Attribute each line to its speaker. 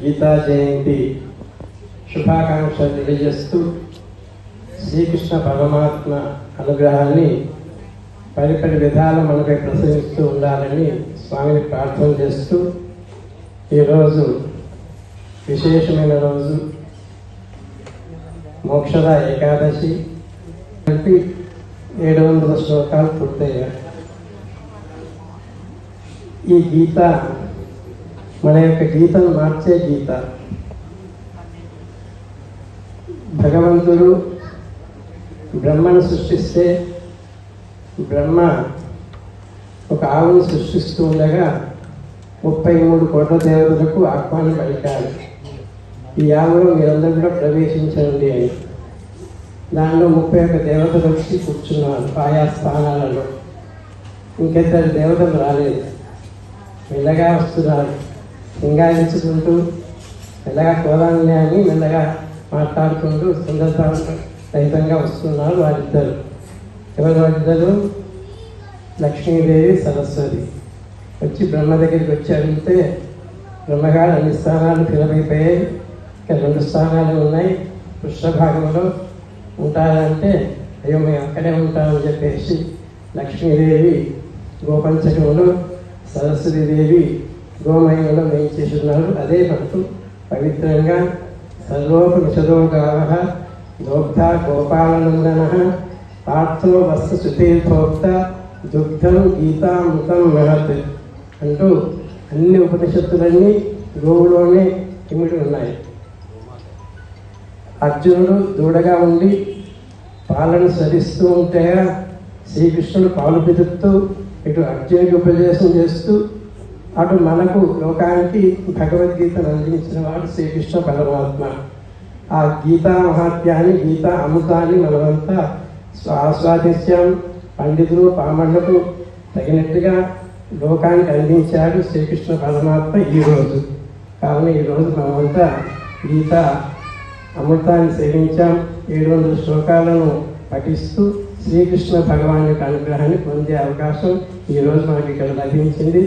Speaker 1: గీతా జయంతి శుభాకాంక్షలు తెలియజేస్తూ శ్రీకృష్ణ పరమాత్మ అనుగ్రహాన్ని పరిపరి విధాలు మనపై ప్రసరిస్తూ ఉండాలని స్వామిని ప్రార్థన చేస్తూ ఈరోజు విశేషమైన రోజు. మోక్షద ఏకాదశి. కలిపి ఏడు వందల శ్లోకాలు పూర్తయ్యాయి. ఈ గీత మన యొక్క గీతను మార్చే గీత. భగవంతుడు బ్రహ్మను సృష్టిస్తే బ్రహ్మ ఒక ఆవును సృష్టిస్తూ ఉండగా ముప్పై మూడు కోట్ల దేవతలకు ఆహ్వానం పలికారు ఈ ఆవులో మీరందరూ కూడా ప్రవేశించండి అని. దానిలో ముప్పై ఒక్క దేవతలు వచ్చి కూర్చున్నారు ఆయా స్థానాలలో ఇంకిద్దరు దేవతలు రాలేదు. మెల్లగా వస్తున్నారు. సింగాయించుకుంటూ మెల్లగా కోదాలని అని మెల్లగా మాట్లాడుకుంటూ సుందరత రహితంగా వస్తున్నారు వారిద్దరు. ఎవరు వారిద్దరు? లక్ష్మీదేవి సరస్వతి. వచ్చి బ్రహ్మ దగ్గరికి వచ్చి అడిగితే బ్రహ్మగారు అన్ని స్థానాలు పిలవైపోయాయి ఇక్కడ ఇంకా రెండు స్థానాలు ఉన్నాయి. పృష్ఠభాగంలో ఉంటారంటే అయ్యో మేము అక్కడే ఉంటామని చెప్పేసి లక్ష్మీదేవి గోపంచకంలో సరస్వతీదేవి గోమయంలో వేయించేస్తున్నారు అదే మనకు పవిత్రంగా సర్వోపనిషదో గావ దోగ్ధ గోపాలనందన పార్థో వస్తు సుతీర్థోక్త దుగ్ధం గీతామృతం మహత్ అంటూ అన్ని ఉపనిషత్తులన్నీ గోవులోనే ఇమిడి ఉన్నాయి. అర్జునుడు దూడగా ఉండి పాలను సరిస్తూ ఉంటే శ్రీకృష్ణుడు పాలు పిదుపుతూ ఇటు అర్జునుడికి ఉపదేశం చేస్తూ అటు మనకు లోకానికి భగవద్గీతను అందించిన వాడు శ్రీకృష్ణ పరమాత్మ. ఆ గీతా మహాత్యాన్ని గీతా అమృతాన్ని మనమంతా ఆస్వాదించాం. పండితులు పామళ్ళకు తగినట్టుగా లోకానికి అందించాడు శ్రీకృష్ణ పరమాత్మ ఈరోజు కావున ఈరోజు మనమంతా గీత అమృతాన్ని సేవించాం. ఏడు వందల శ్లోకాలను పఠిస్తూ శ్రీకృష్ణ భగవాన్ యొక్క అనుగ్రహాన్ని పొందే అవకాశం ఈరోజు మనకి ఇక్కడ లభించింది.